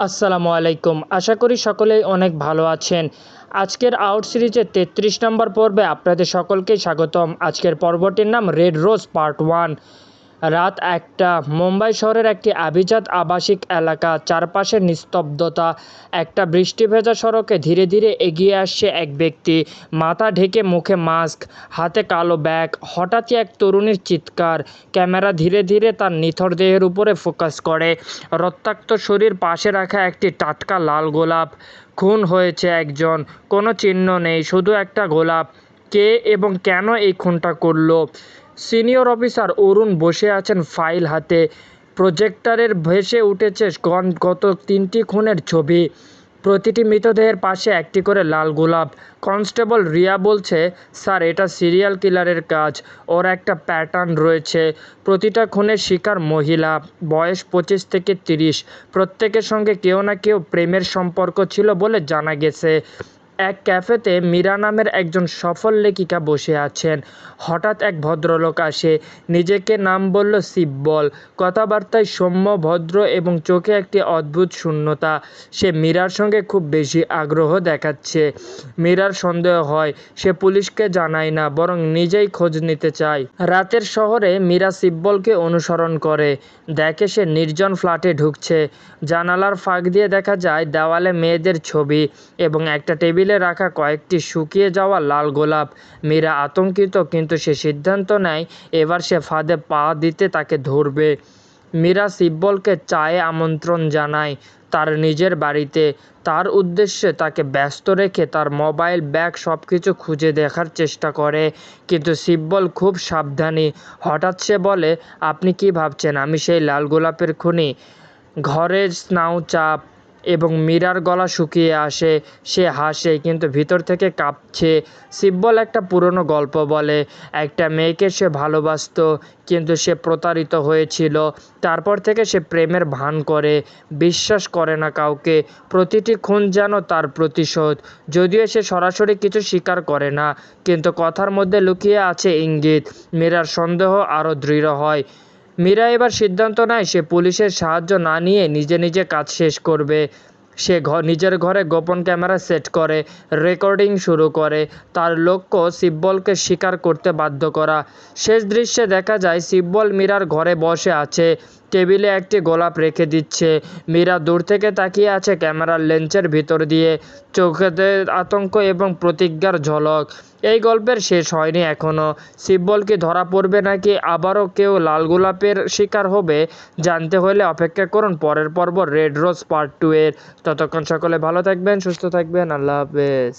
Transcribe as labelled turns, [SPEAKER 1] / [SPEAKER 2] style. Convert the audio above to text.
[SPEAKER 1] আসসালামু আলাইকুম। আশা করি সকলেই অনেক ভালো আছেন। আজকের আউট সিরিজের তেত্রিশ নম্বর পর্বে আপনাদের সকলকেই স্বাগতম। আজকের পর্বটির নাম রেড রোজ পার্ট ওয়ান রাত একটা। মুম্বাই শহরের একটি আভিজাত আবাসিক এলাকা চারপাশে নিস্তব্ধতা, একটা বৃষ্টি ভেজা সড়কে ধীরে ধীরে এগিয়ে আসছে এক ব্যক্তি। মাথা ঢেকে মুখে মাস্ক হাতে কালো ব্যাগ হঠাৎই এক তরুণীর চিৎকার। ক্যামেরা ধীরে ধীরে তার নিথর দেহের উপরে ফোকাস করে। রক্তাক্ত শরীর পাশে রাখা একটি টাটকা লাল গোলাপ। খুন হয়েছে একজন, কোনো চিহ্ন নেই, শুধু একটা গোলাপ। কে এবং কেন এই খুনটা করল? সিনিয়র অফিসার অরুণ বসে আছেন ফাইল হাতে। প্রজেক্টরের ভেসে উঠেছে গত তিনটি খুনের ছবি। প্রতিটি মৃতদেহের পাশে একটি করে লাল গোলাপ। কনস্টেবল রিয়া বলছে, স্যার, এটা সিরিয়াল কিলারের কাজ। ওর একটা প্যাটার্ন রয়েছে। প্রতিটা খুনের শিকার মহিলা। বয়স পঁচিশ থেকে তিরিশ। প্রত্যেকের সঙ্গে কেউ না কেউ প্রেমের সম্পর্ক ছিল বলে জানা গেছে। এক ক্যাফেতে মীরা নামের একজন সফল লেখিকা বসে আছেন। হঠাৎ এক ভদ্রলোক আসে। নিজেকে নাম বলল শিববল কথাবার্তায় সৌম্য, ভদ্র এবং চোখে একটি অদ্ভুত শূন্যতা। সে মীরার সঙ্গে খুব বেশি আগ্রহ দেখাচ্ছে। মীরার সন্দেহ হয়, সে পুলিশকে জানায় না, বরং নিজেই খোঁজ নিতে চায়। রাতের শহরে মীরা শিববলকে অনুসরণ করে। দেখে সে নির্জন ফ্ল্যাটে ঢুকছে। জানালার ফাঁক দিয়ে দেখা যায়, দেওয়ালে মেয়েদের ছবি এবং একটা টেবিলে রাখা কয়েকটি শুকিয়ে যাওয়া লাল গোলাপ। মীরা আতঙ্কিত, কিন্তু সে সিদ্ধান্ত নেয়, এবার সে ফাঁদে পা দিতে তাকে ধরবে। মীরা সিব্বলকে চায়ে আমন্ত্রণ জানায় তার নিজের বাড়িতে। তার উদ্দেশ্যে তাকে ব্যস্ত রেখে তার মোবাইল, ব্যাগ সব কিছু খুঁজে দেখার চেষ্টা করে। কিন্তু সিব্বল খুব সাবধানী। হঠাৎ সে বলে, আপনি কি ভাবছেন? আমি সেই লাল গোলাপের খুনি। ঘরের স্নাউ চাপ এবং মীরার গলা শুকিয়ে আসে, সে হাসে কিন্তু ভিতর থেকে কাঁপছে। সিব্বল একটা পুরনো গল্প বলে, একটা মেয়েকে সে ভালোবাসতো কিন্তু সে প্রতারিত হয়েছিল। তারপর থেকে সে প্রেমের ভান করে, বিশ্বাস করে না কাউকে, প্রতিটি খুন যেন তার প্রতিশোধ। যদিও সে সরাসরি কিছু স্বীকার করে না, কিন্তু কথার মধ্যে লুকিয়ে আছে ইঙ্গিত, মীরার সন্দেহ আরও দৃঢ় হয়। মীরা এবার সিদ্ধান্ত নেয় সে পুলিশের সাহায্য না নিয়ে নিজে নিজে কাজ শেষ করবে। সে নিজের ঘরে গোপন ক্যামেরা সেট করে, রেকর্ডিং শুরু করে, তার লক্ষ্য সিব্বলকে স্বীকার করতে বাধ্য করা। শেষ দৃশ্যে দেখা যায়, সিব্বল মীরার ঘরে বসে আছে। টেবিলে একটি গোলাপ রেখে দিচ্ছে। মীরা দূর থেকে তাকিয়ে আছে ক্যামেরার লেন্সের ভিতর দিয়ে। চোখেতে আতঙ্ক এবং প্রতিজ্ঞার ঝলক। এই গল্পের শেষ হয়নি এখনও শিববল কি ধরা পড়বে নাকি আবারও কেউ লাল গোলাপের শিকার হবে, জানতে হলে অপেক্ষা করুন পরের পর্ব রেড রোজ পার্ট টু এর। ততক্ষণ সকলে ভালো থাকবেন সুস্থ থাকবেন আল্লাহ হাফেজ।